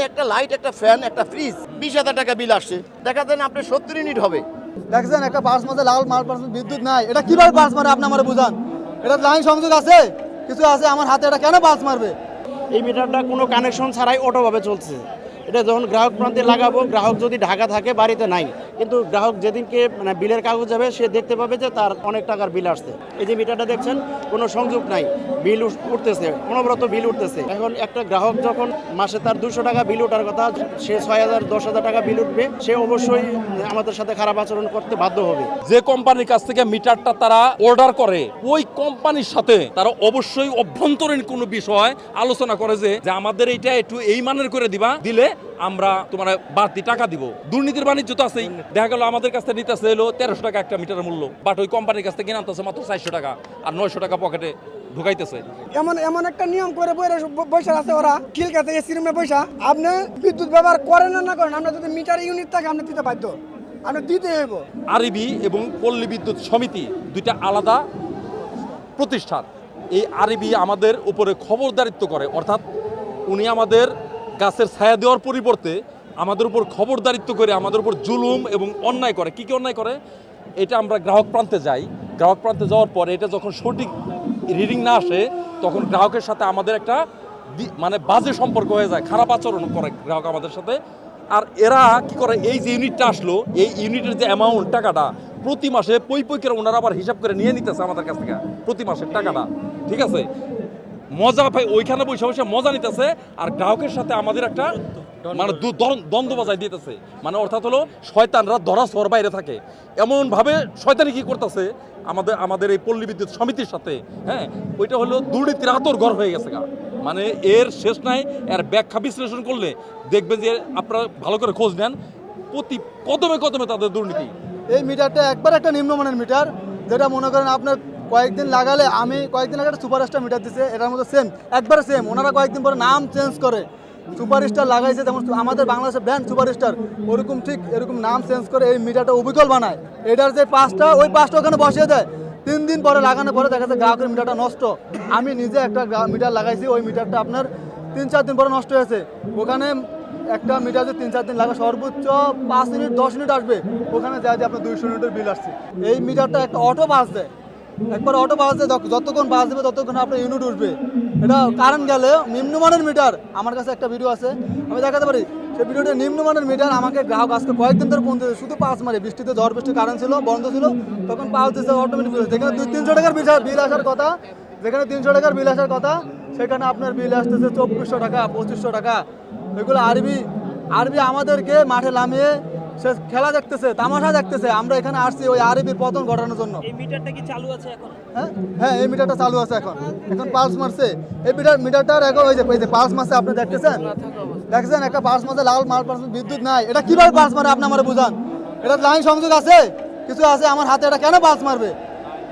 এখানে একটা লাইট একটা ফ্যান একটা ফ্রিজ বিশ হাজার টাকা বিল আসছে। দেখা যায় আপনি আপনার সত্তর ইউনিট হবে। দেখছেন একটা পাঁচ মাসে লাল মাল পাঁচ বিদ্যুৎ নাই। এটা কীভাবে পাঁচ মারে আপনি আমার বুঝান? এটা লাইন সংযোগ আছে। কিছু আছে আমার হাতে এটা কেন পাঁচ মারবে? এই মিটারটা কোনো কানেকশন ছাড়াই অটোভাবে চলছে। এটা যখন গ্রাহক প্রান্তে লাগাবো গ্রাহক যদি ঢাকা থাকে বাড়িতে নাই। কিন্তু গ্রাহক যেদিনকে মানে বিলের কাগজ যাবে, সে দেখতে পাবে যে তার অনেক টাকার বিল আসছে। এই যে মিটারটা দেখছেন, কোনো সংযোগ নাই, বিল উঠ- উঠতেছে, অনবরত বিল উঠতেছে। এখন একটা গ্রাহক যখন মাসে তার দুশো টাকা বিল ওঠার কথা, সে ছয় হাজার, দশ হাজার টাকা বিল উঠবে, সে অবশ্যই আমাদের সাথে খারাপ আচরণ করতে বাধ্য হবে। যে কোম্পানির কাছ থেকে মিটারটা তারা অর্ডার করে, ওই কোম্পানির সাথে তারা অবশ্যই অভ্যন্তরীণ কোনো বিষয় আলোচনা করে যে আমাদের এইটা একটু এই মানের করে দিবা, দিলে আমরা তোমার বাড়তি টাকা দিব। দুর্নীতির বাণিজ্য তো আছেই। দেখা গেল আমাদের কাছ নিতেছে এলো তেরোশো টাকা একটা মিটারের মূল্য। বাট ওই কোম্পানির কাছ থেকে কিনে আনতেছে মাত্র চারশো টাকা আর নয়শো টাকা পকেটে ঢুকাইতেছে। এমন এমন একটা নিয়ম করে বসে আছে ওরা। কিলকা থেকে সিরুমে বসা আপনি বিদ্যুৎ ব্যবহার করেন না করেন আপনার যদি মিটার ইউনিট থাকে আপনি দিতে বাধ্য। আপনি দিতে হইব। আরবি এবং পল্লী বিদ্যুৎ সমিতি দুইটা আলাদা প্রতিষ্ঠান। এই আরবি আমাদের উপরে খবরদারিত্ব করে। অর্থাৎ উনি আমাদের গাছের ছায়া দেওয়ার পরিবর্তে আমাদের উপর খবরদারিত্ব করে আমাদের উপর জুলুম এবং অন্যায় করে। কি কি অন্যায় করে? এটা আমরা গ্রাহক প্রান্তে যাই। গ্রাহক প্রান্তে যাওয়ার পরে এটা যখন সঠিক রিডিং না আসে, তখন গ্রাহকের সাথে আমাদের একটা মানে বাজে সম্পর্ক হয়ে যায়, খারাপ আচরণ করে গ্রাহক আমাদের সাথে। আর এরা কি করে? এই যে ইউনিটটা আসলো, এই ইউনিটের যে অ্যামাউন্ট টাকাটা, প্রতি মাসে পই পই করে ওনারা আবার হিসাব করে নিয়ে নিতেছে আমাদের কাছ থেকে, প্রতি মাসের টাকাটা। ঠিক আছে? মজা পাই ওইখানে বসে বসে মজা নিতেছে আর গ্রাহকের সাথে আমাদের একটা মানে দ্বন্দ্ব- বাজাই দিতেছে। মানে অর্থাৎ হলো শয়তানরা ধরা সর বাইরে থাকে। এমন ভাবে শয়তানি কি করতেছে? আমাদের আমাদের এই পল্লী বিদ্যুৎ সমিতির সাথে হ্যাঁ? ওইটা হলো দুর্নীতির আতর ঘর হয়ে গেছে গা। মানে এর শেষ নাই, এর ব্যাখ্যা বিশ্লেষণ করলে দেখবেন যে আপনারা ভালো করে খোঁজ নেন, প্রতি কদমে কদমে তাদের দুর্নীতি। এই মিটারটা একবার একটা নিম্নমানের মিটার, যেটা মনে করেন আপনার কয়েকদিন লাগালে আমি কয়েকদিন আগে একটা সুপারস্টার মিটার দিছে, এটার মধ্যে সেম একবারে সেম ওনারা কয়েকদিন পরে নাম চেঞ্জ করে। সুপারস্টার লাগাইছে যেমন আমাদের বাংলাদেশের ব্র্যান্ড সুপারস্টার, ওরকম ঠিক এরকম নাম চেঞ্জ করে এই মিটারটা অবিকল বানায়। এটার যে পাঁচটা ওই পাঁচটা ওখানে বসিয়ে দেয়। তিন দিন পরে লাগানোর পরে দেখা যাচ্ছে গ্রাহকের মিটারটা নষ্ট। আমি নিজে একটা মিটার লাগাইছি, ওই মিটারটা আপনার তিন চার দিন পরে নষ্ট হয়েছে। ওখানে একটা মিটার যে তিন চার দিন লাগে সর্বোচ্চ পাঁচ মিনিট, দশ মিনিট আসবে। ওখানে যা যে আপনার দুইশো মিনিটের বিল আসছে। এই মিটারটা একটা অটো বাস দেয়। একবার অটো দেয় যতক্ষণ বাস দেবে ততক্ষণ আপনার ইউনিট উঠবে। এটা কারেন্ট গেলে নিম্নমানের মিটার আমার কাছে একটা ভিডিও আছে, আমি দেখাতে পারি? সেই ভিডিওটা নিম্নমানের মিটার আমাকে গ্রাহক আজকে কয়েকদিন ধরে দিয়েছে, শুধু পাঁচ মারে, বৃষ্টিতে ঝড় বৃষ্টি কারেন্ট ছিল, বন্ধ ছিল, তখন পাঁচ দিয়েছে অটোমেটিক বিল যেখানে দুই তিনশো টাকার বিল আসার কথা, যেখানে তিনশো টাকার বিল আসার কথা, সেখানে আপনার বিল আসতেছে চব্বিশশো টাকা, পঁচিশশো টাকা। এগুলো আরবি আরবি আমাদেরকে মাঠে নামিয়ে সে খেলা দেখতেছে তামাশা দেখতেছে। আমরা এখানে আসছি ওই আরবির পতন ঘটানোর জন্য। এই মিটারটা কি চালু আছে এখন? হ্যাঁ? হ্যাঁ এই মিটারটা চালু আছে এখন। এখন পালস মারছে। এই মিটার মিটারটার এখন ওই যে ওই যে পালস মারছে আপনি দেখতেছেন? দেখছেন একটা পালস মারছে লাল মাল পালস বিদ্যুৎ নাই। এটা কীভাবে পালস মারে আপনি আমার বুঝান? এটা লাইন সংযোগ আছে? কিছু আছে আমার হাতে এটা কেন পালস মারবে?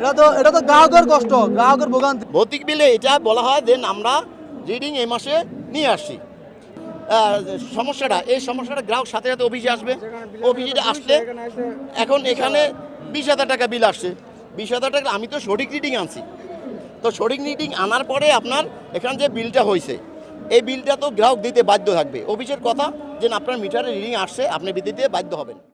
এটা তো এটা তো গ্রাহকের কষ্ট গ্রাহকের ভোগান্তি। ভৌতিক বিলে এটা বলা হয় দেন আমরা রিডিং এই মাসে নিয়ে আসছি। আহ, সমস্যাটা, এই সমস্যাটা গ্রাহক সাথে সাথে অফিসে আসবে। অফিসে আসলে এখন এখানে বিশ হাজার টাকা বিল আসছে। বিশ হাজার টাকা, আমি তো সঠিক রিডিং আনছি। তো সঠিক রিডিং আনার পরে আপনার এখান যে বিলটা হয়েছে, এই বিলটা তো গ্রাহক দিতে বাধ্য থাকবে। অফিসের কথা যে আপনার মিটারে রিডিং আসছে, আপনি দিতে বাধ্য হবেন।